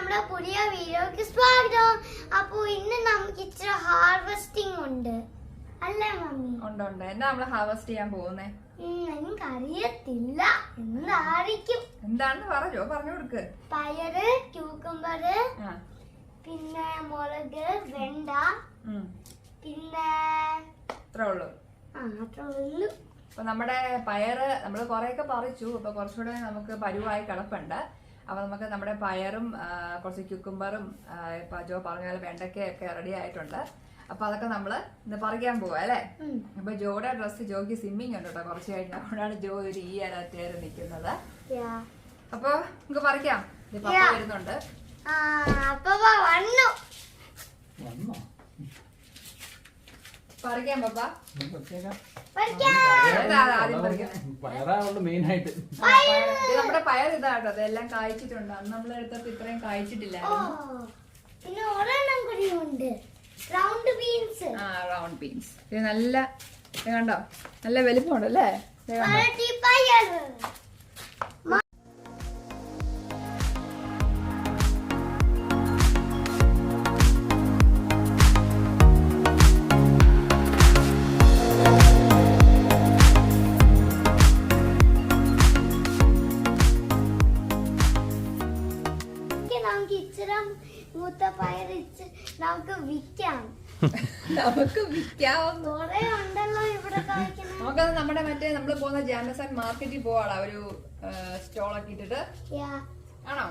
നമ്മുടെ പുതിയ വീഡിയോക്ക് സ്വാഗതം. അപ്പൊ ഇന്ന് നമുക്ക് ഇച്ചിരി ഹാർവെസ്റ്റിംഗ് ഉണ്ട്. അല്ലേ മമ്മി? ഉണ്ട് ഉണ്ട്. എന്നാ നമ്മൾ ഹാർവെസ്റ്റ് ചെയ്യാൻ പോകുന്നേ? എനിക്ക് അറിയത്തില്ല എന്തായിരിക്കും? എന്താണെന്ന് പറഞ്ഞോ പറഞ്ഞു കൊടുക്ക്. പയറ് ക്യൂക്കമ്പറ് ആ. പിന്നെ മുളക് വെണ്ട പിന്നെ ഇത്രേ ഉള്ളൂ. ആ അത്രേ ഉള്ളൂ. അപ്പൊ നമ്മുടെ പയറ് നമ്മൾ കുറെയൊക്കെ പറിച്ചു. അപ്പൊ കുറച്ചുകൂടെ നമുക്ക് പരുവായി കിടപ്പുണ്ട്. അപ്പൊ നമുക്ക് നമ്മുടെ പയറും കുറച്ച് ക്യുക്കുംബറും ഇപ്പൊ ജോ പറഞ്ഞ പോലെ വെണ്ടയ്ക്കയൊക്കെ റെഡി ആയിട്ടുണ്ട്. അപ്പൊ അതൊക്കെ നമ്മൾ ഇന്ന് പറിക്കാൻ പോവാ അല്ലേ. അപ്പൊ ജോയുടെ ഡ്രസ്സ് ജോക്ക് സ്വിമ്മിങ് ഉണ്ട് കേട്ടോ കുറച്ച് കഴിഞ്ഞ. അവിടെയാണ് ജോ ഒരു ഈ അരത്തേര് നിൽക്കുന്നത്. അപ്പൊ നമുക്ക് പറിക്കാം. ഇത് പപ്പ വരുന്നുണ്ട്. വന്നോ? പറിക്കാം പപ്പ. പയറാവുള്ളൂ മെയിൻ ആയിട്ട് നമ്മുടെ പയർ ഇതാട്ടോ അതെല്ലാം കായ്ച്ചിട്ടുണ്ട്. അന്ന് നമ്മൾ എടുത്തപ്പോ ഇത്രയും കായ്ച്ചിട്ടില്ല പിന്നെ ഒരെണ്ണം കൂടി ഉണ്ട്. റൗണ്ട് ബീൻസ് ആ റൗണ്ട് ബീൻസ് ഇത് നല്ല കണ്ടോ? നല്ല വലിപ്പമുണ്ട് വിൽക്കാം. നമുക്ക് വിൽക്കാവുന്ന കുറെ ഉണ്ടല്ലോ ഇവിടെ കായ്ക്കുന്ന നമുക്കത് നമ്മുടെ മറ്റേ നമ്മൾ പോകുന്ന ജാമസൺ മാർക്കറ്റിൽ പോവാടാ ഒരു സ്റ്റോളൊക്കെ ഇട്ടിട്ട്. ആണോ?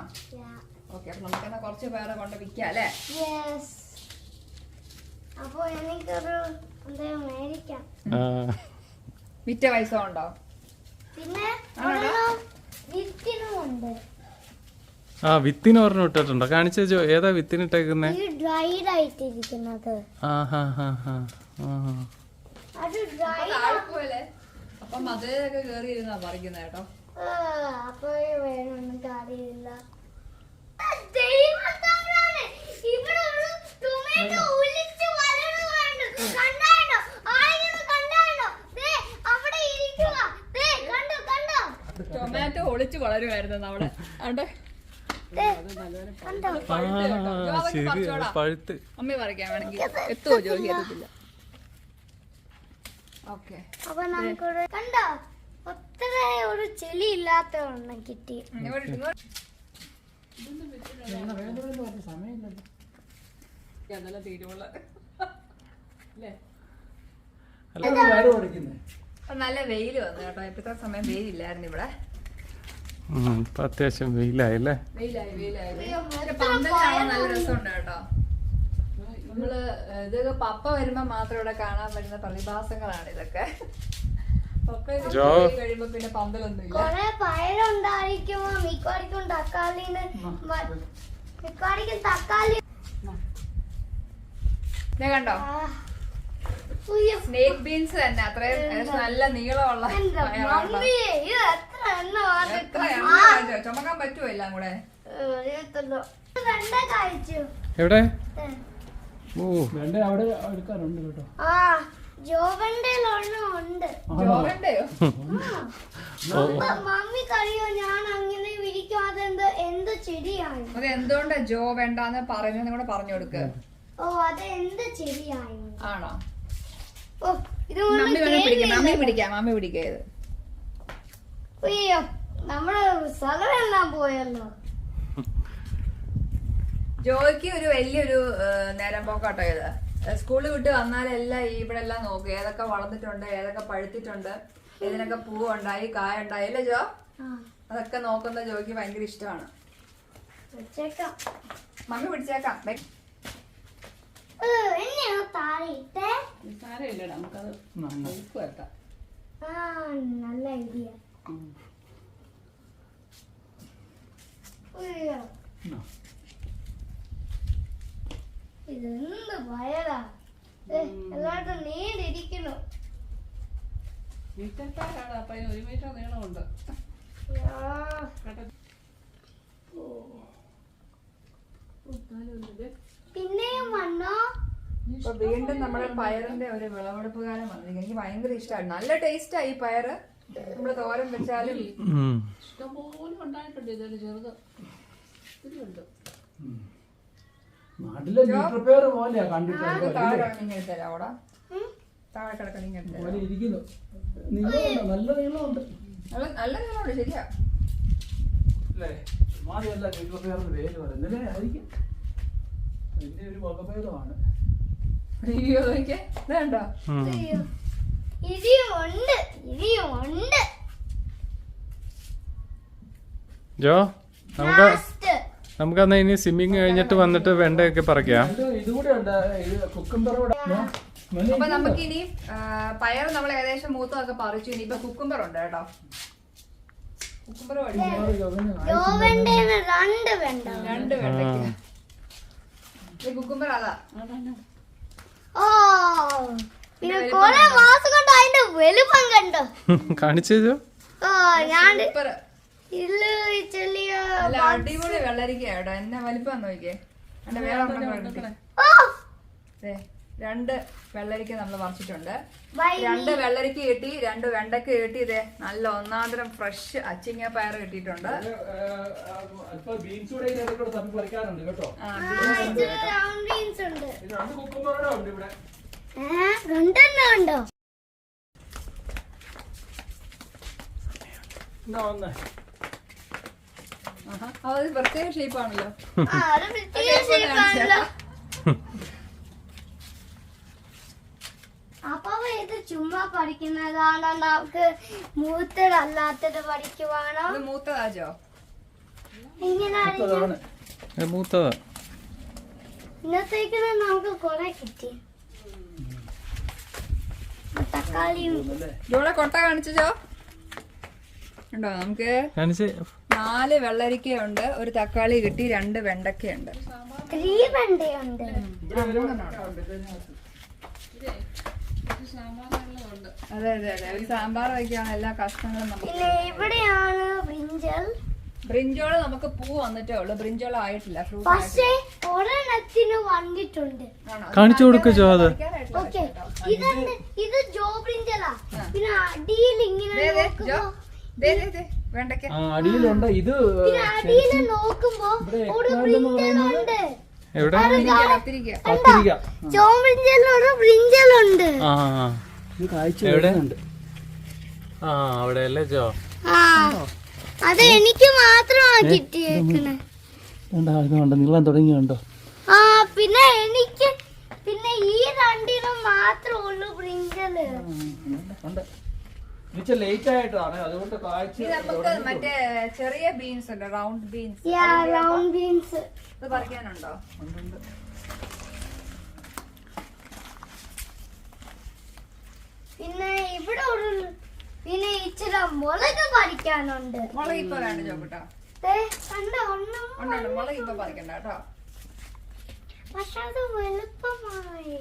ഓക്കെ അപ്പൊ നമുക്കെന്നാ കുറച്ച് പേരെ കൊണ്ട് വിൽക്കാം അല്ലേ? അപ്പൊ എനിക്കൊരു മേടിക്കാം. വിറ്റ പൈസ ഉണ്ടോ? പിന്നെ ആണോ? ഒരെണ്ണം വിത്തിനുമുണ്ട്. ആ വിത്തിന് പറഞ്ഞു ഇട്ടിട്ടുണ്ടോ? കാണിച്ചു ഏതാ വിത്തിന് ഇട്ടേക്കുന്നേ? ഡ്രൈഡ് ആയിട്ടിരിക്കുന്നത് ആ ഹാ ഹാ ഹാ. അത് പോലെ അപ്പൊ കയറി ഇരുന്നാ പറിക്കുന്നത് കേട്ടോ. വേണമെന്ന് കാര്യമില്ല? ടൊമാറ്റോ ഒളിച്ചു വളരുമായിരുന്നു നമ്മൾ. അവിടെ പഴുത്ത്. അമ്മ പറിക്കാൻ വേണമെങ്കിൽ എത്തുമോ ജോലി എത്തത്തില്ല അപ്പൊ നമുക്കൊരു കണ്ടോ? ഒരു ചെളി ഇല്ലാത്ത ഒരെണ്ണം കിട്ടി. നല്ല വെയിൽ വന്നു കേട്ടോ. ഇപ്പത്തെ സമയം വെയിലില്ലായിരുന്നു ഇവിടെ. ഇപ്പൊ അത്യാവശ്യം വെയിലായല്ലേ? വെയിലായി കാണാൻ നല്ല പയറുണ്ട്. രസമുണ്ട് കേട്ടോ. നമ്മൾ ഇതൊക്കെ പപ്പ വരുമ്പോ മാത്രം ഇവിടെ കാണാൻ പറ്റുന്ന പ്രതിഭാസങ്ങളാണ് ഇതൊക്കെ. കൊറേ മിക്കവാറിക്കും തക്കാളിന് മിക്കവാറിക്കും തക്കാളി. കണ്ടോ? ഉയ്യോ. ബീൻസ് തന്നെ. അത്രയും നല്ല നീളമുള്ള ചുമക്കാൻ പറ്റുമോ എല്ലാം കൂടെ? എവിടെ? ഓ. വേണ്ട അവിടെ എടുക്കാറുണ്ട് കേട്ടോ. മമ്മ- മമ്മി കറിയോ ഞാൻ അങ്ങനെ വിരിക്കും അതെന്ത് എന്ത് ചെടിയാണ്. അത് എന്തുകൊണ്ടാ ജോ വേണ്ടാന്ന് പറയുന്നത് കൂടെ പറഞ്ഞു കൊടുക്ക്. ഓ അത് എന്ത് ചെടിയാണ്? ആണോ? ഓ ഇത് മമ്മി പിടിക്കാം മമ്മി പിടിക്കാം മമ്മി പിടിക്കാം ഇത് അയ്യോ പോയല്ലോ? ജോയ്ക്ക് ഒരു വലിയൊരു നേരം പോക്കാട്ടോ ഇത്. സ്കൂളിൽ വിട്ട് വന്നാലെല്ലാം ഈ ഇവിടെ എല്ലാം നോക്കും. ഏതൊക്കെ വളർന്നിട്ടുണ്ട് ഏതൊക്കെ പഴുത്തിട്ടുണ്ട് ഇതിനൊക്കെ പൂവുണ്ടായി കായ ഉണ്ടായി അല്ലേ ജോ? അതൊക്കെ നോക്കുന്ന ജോയ്ക്ക് ഭയങ്കര ഇഷ്ടമാണ്. മമ്മി പിടിച്ചേക്കാം. താഴെ ഇട്ടേ. നമുക്കത് നല്ല ഐഡിയ. ഇതെന്ത് നീണ്ടിരിക്കുന്നു. ഒരു മീറ്റർ നീളമുണ്ട്. ആ, പിന്നെയും വന്നോ? ഇപ്പൊ വീണ്ടും നമ്മുടെ പയറിന്റെ ഒരു വിളവെടുപ്പ് കാലം വന്നിരിക്കും എനിക്ക് ഭയങ്കര ഇഷ്ടമാണ് നല്ല ടേസ്റ്റ് ആയി പയറ്. നമ്മൾ തോരൻ വെച്ചാലും. ഇഷ്ടംപോലെ ഉണ്ടായിട്ടുണ്ട് ഇതിന് ചെറുത്. ഇതിലുണ്ട് നാട്ടിലെ പേര് പോലെയാ കണ്ടിട്ട് താഴെ കിടക്കുന്ന ഇങ്ങനെ ഇരിക്കുന്നു. നീളമുണ്ട് നല്ല നീളമുണ്ട്. നല്ല നല്ല നീളമുണ്ട് ശരിയാ. അല്ലേ? മാതിയല്ല മീറ്റർ പേരെന്ന് പേര് പറയുന്നത് ആയിരിക്കും. അതിന്റെ ഒരു വകഭേദമാണ്. അയ്യോ നോക്കിയേ. ഇതുണ്ടോ ഇടിയും ഉണ്ട് ജോ നമുക്ക് നമുക്ക് അന്ന് ഇനി സ്വിമ്മിങ് കഴിഞ്ഞിട്ട് വന്നിട്ട് വെണ്ടയൊക്കെ പറിക്കാം. അപ്പൊ നമുക്ക് ഇനി പയർ നമ്മൾ ഏകദേശം മൂത്തൊക്കെ പറിച്ചു ഇനി ഇപ്പൊ കുക്കുംബർ ഉണ്ട് കേട്ടോ. രണ്ട് വെണ്ട. രണ്ട് വെണ്ടയ്ക്ക്. കുക്കുംബർ അതാ. ഓ. മാസം കൊണ്ട് അതിന്റെ വലുപ്പം കണ്ടോ? കാണിച്ചു ഓ ഞാൻ അടിപൊളി വെള്ളരിക്ക കേട്ടോ. എന്നെ വലിപ്പം നോക്കിയേ രണ്ട് വെള്ളരിക്ക നമ്മൾ പറിച്ചിട്ടുണ്ട്. രണ്ട് വെള്ളരിക്ക കിട്ടി രണ്ട് വെണ്ടക്ക കിട്ടി. ഇതേ നല്ല ഒന്നാന്തരം ഫ്രഷ് അച്ചിങ്ങ പയർ കിട്ടിയിട്ടുണ്ട്. ബീൻസ് ഉണ്ട് ഉണ്ട്? അത് പ്രത്യേക ഷേപ്പാണല്ലോ അപ്പൊ ഇത് ചുമ്മാ പഠിക്കുന്നതാണോ? നമുക്ക് മൂത്തതല്ലാത്തത് പഠിക്കുവാണോ? ഇത് മൂത്തതാജോ? ഇങ്ങനെ മൂത്തതാ. ഇന്നത്തേക്ക് നമുക്ക് കൊറേ കിട്ടി. തക്കാളിയും. കൊട്ട കാണിച്ചോ ഉണ്ടോ നമുക്ക്? നാല് വെള്ളരിക്കയുണ്ട് ഒരു തക്കാളി കിട്ടി രണ്ട് വെണ്ടക്കയുണ്ട്. വെണ്ടയുണ്ട്. അതെ അതെ അതെ. ഒരു സാമ്പാർ വയ്ക്കാണ് എല്ലാ കഷ്ണങ്ങളും നമുക്ക് ഇവിടെയാണ് ബ്രിഞ്ചോൾ നമുക്ക് പൂ വന്നിട്ടേ ഉള്ളൂ. ബ്രിഞ്ചോൾ ആയിട്ടില്ല. ഫ്രൂട്ട് പക്ഷേ ഒരെണ്ണത്തിന് വന്നിട്ടുണ്ട്. കാണിച്ചു കൊടുക്ക് ജോ അത് ഓക്കെ. ഇതെന്ത് ഇത് പിന്നെ അടിയിൽ ഇങ്ങനെ നോക്കുമ്പോ വെണ്ടക്ക ആ അടിയിലുണ്ട്. ഇത് പിന്നെ അടിയിൽ നോക്കുമ്പോ ഇവിടെ ഒരു എക്രാൻഡ് എന്ന് ബ്രിഞ്ചലുണ്ട് എവിടെ? കത്തിരിക്ക ഒരു ബ്രിഞ്ചലുണ്ട്. ആ ഇത് കാഴ്ച എവിടെ? വരുന്നുണ്ട്. ആ അവിടെ അല്ലേ ജോ ആ. അത് എനിക്ക് മാത്രമാണ് കിട്ടിയേക്കണേ കണ്ടോ, ഇത് കണ്ടോ നീളം തുടങ്ങിയുണ്ടോ ആ പിന്നെ എനിക്ക് പിന്നെ ഈ രണ്ടിനും മാത്രമേ ഉള്ളൂ ബ്രിഞ്ചൽ ലേറ്റ് ആയിട്ടാണ് അതുകൊണ്ട് കാഴ്ച നമുക്ക് മറ്റേ ചെറിയ ബീൻസ് ഉണ്ട്? റൗണ്ട് ബീൻസ് റൗണ്ട് ബീൻസ് ഇത് പറിക്കാനുണ്ടോ? പിന്നെ പിന്നെ ഇച്ചിരി മുളക് പറിക്കാനുണ്ട്. മുളക് ഇപ്പൊ വേണ്ട ചോക്കട്ടോ. മുളക് ഇപ്പൊ പറിക്കണ്ട കേട്ടോ. പക്ഷെ അത് വെളുപ്പമായി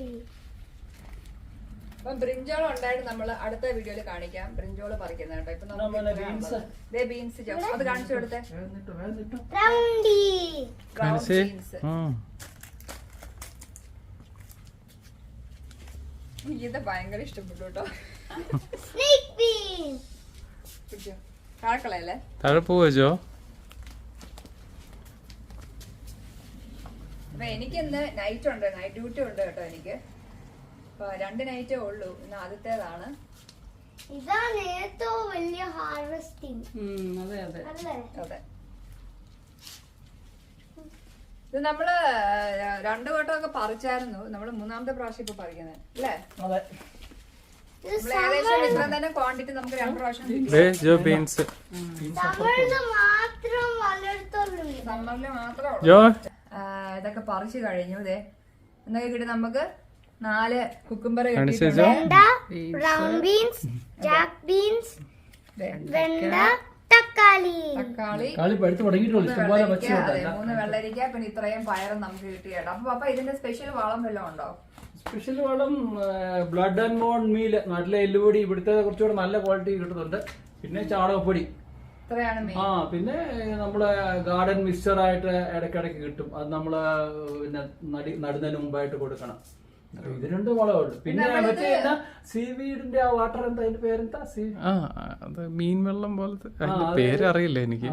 അപ്പം ബ്രിഞ്ചോൾ ഉണ്ടായിട്ട് നമ്മൾ അടുത്ത വീഡിയോയിൽ കാണിക്കാം. ബ്രിഞ്ചോൾ പറിക്കുന്നത് കേട്ടോ. ഇപ്പൊ നമുക്ക് ദേ ബീൻസ് അത് കാണിച്ചു കൊടുത്തേ. ബീൻസ് ഇത് ഭയങ്കര ഇഷ്ടപ്പെട്ടു കേട്ടോ. താഴെ പോവോ ജോ? അപ്പൊ എനിക്കിന്ന് നൈറ്റ് ഉണ്ട് നൈറ്റ് ഡ്യൂട്ടി ഉണ്ട് കേട്ടോ എനിക്ക്. അപ്പൊ രണ്ട് നൈറ്റേ ഉള്ളൂ ഇന്ന് ആദ്യത്തേതാണ്. ഇതാണ് ഏറ്റവും വലിയ ഹാർവെസ്റ്റിംഗ് അതെ അതെ. അതെ. ഇത് നമ്മൾ രണ്ടു വട്ടമൊക്കെ പറിച്ചായിരുന്നു. നമ്മൾ മൂന്നാമത്തെ പ്രാവശ്യം ഇപ്പൊ പറിക്കുന്നത്. അല്ലേ? അതെ. ജോ ബീൻസ് ജോ? ഇതൊക്കെ പറിച്ചു കഴിഞ്ഞു ഇതേ എന്നൊക്കെ കിട്ടി നമുക്ക് നാല് കുക്കുംബർ ബീൻസ് ജാക്ക് ബീൻസ് വെണ്ട തക്കാളി. തക്കാളി കളി പഴുത്ത് തുടങ്ങിയിട്ടുള്ളൂ. മൂന്ന് വെള്ളരിക്ക പിന്നെ ഇത്രയും പയറും നമുക്ക് കിട്ടിയേട്ടോ അപ്പൊ പപ്പ ഇതിന്റെ സ്പെഷ്യൽ വളം വല്ലതും ഉണ്ടോ? സ്പെഷ്യൽ വളം ബ്ലഡ് ആൻഡ് ബോൺ മീൽ നാട്ടിലെ എല്ലുപൊടി ഇവിടുത്തെ കുറച്ചുകൂടെ നല്ല ക്വാളിറ്റി കിട്ടുന്നുണ്ട്. പിന്നെ ചാണകപ്പൊടി. ആ പിന്നെ നമ്മളെ ഗാർഡൻ മിക്സ്ചർ ആയിട്ട് ഇടയ്ക്കിടയ്ക്ക് കിട്ടും. അത് നമ്മൾ പിന്നെ നടി നടുന്നതിന് മുമ്പായിട്ട് കൊടുക്കണം. ഇത് രണ്ട് വളമുള്ളൂ പിന്നെ മറ്റേ സീവീഡിന്റെ ആ വാട്ടർ എന്താ അതിന്റെ പേരെന്താ? സീ ആ അത് മീൻ വെള്ളം പോലത്തെ അതിന്റെ പേര് അറിയില്ല എനിക്ക്.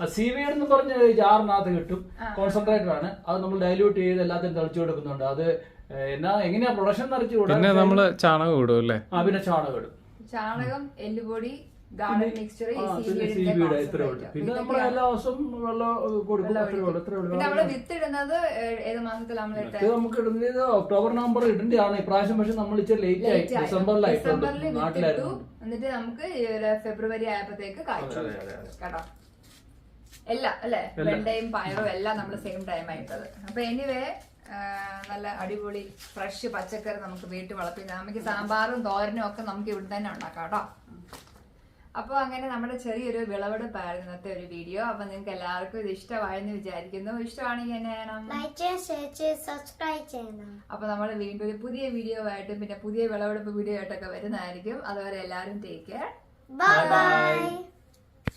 ആ സീവീഡ് എന്ന് പറഞ്ഞ ജാറിനകത്ത് കിട്ടും. കോൺസെൻട്രേറ്റർ ആണ്. അത് നമ്മൾ ഡൈല്യൂട്ട് ചെയ്ത് എല്ലാത്തിനും തെളിച്ചു കൊടുക്കുന്നുണ്ട്. അത് എന്നാ എങ്ങനെയാ പ്രൊഡക്ഷൻ നിറച്ചു പിന്നെ നമ്മൾ ചാണകം ഇടും അല്ലേ ആ പിന്നെ ചാണകം ഇടും. ചാണകം എല്ലുപൊടി ഗാർഡൻ മിക്സ്ചർ ആ, പിന്നെ സീവീഡ് ഇത്രേ ഉള്ളൂ. പിന്നെ നമ്മൾ എല്ലാ ദിവസവും വെള്ളം ഏഹ്, കൊടുക്കും അത്രേ ഉള്ളൂ ഇത്രേ ഉള്ളൂ. പിന്നെ നമ്മൾ വിത്തിടുന്നത് ഏ- ഏത് മാസത്തിൽ നമ്മൾ ഇട്ട? ഇത് നമുക്ക് ഇടുന്നത് ഒക്ടോബർ നവംബർ ഇടേണ്ടതാണ് ഇപ്രാവശ്യം പക്ഷെ നമ്മൾ ഇച്ചിരി ലേറ്റ് ആയി. വിത്തിട്ടു. നാട്ടിലായിരുന്നു. എന്നിട്ട് നമുക്ക് ഫെബ്രുവരി ആയപ്പോഴത്തേക്ക്. കേട്ടോ? എല്ലാം അല്ലെ? വെണ്ടയും പയറും എല്ലാം നമ്മൾ സെയിം ടൈം ആയിട്ടത്. അപ്പൊ എനിവേ നല്ല അടിപൊളി ഫ്രഷ് പച്ചക്കറി നമുക്ക് വീട്ടിൽ വളർത്തിയിരുന്നു നമുക്ക് സാമ്പാറും തോരനും ഒക്കെ നമുക്ക് ഇവിടെ തന്നെ ഉണ്ടാക്കാം കേട്ടോ. അപ്പോൾ അങ്ങനെ നമ്മുടെ ചെറിയൊരു വിളവെടുപ്പായിരുന്നു ഇന്നത്തെ ഒരു വീഡിയോ. അപ്പോൾ നിങ്ങൾക്ക് എല്ലാവർക്കും ഇത് ഇഷ്ടമായെന്ന് വിചാരിക്കുന്നു. ഇഷ്ടമാണെങ്കിൽ എന്നെ ചെയ്യണം ലൈക്ക് ഷെയർ ചെയ്ത് സബ്സ്ക്രൈബ് ചെയ്യണം അപ്പൊ നമ്മൾ വീണ്ടും ഒരു പുതിയ വീഡിയോ ആയിട്ടും പിന്നെ പുതിയ വിളവെടുപ്പ് വീഡിയോ ആയിട്ടൊക്കെ വരുന്നതായിരിക്കും. അതുവരെ എല്ലാവരും ടേക്ക് കെയർ ബൈ ബൈ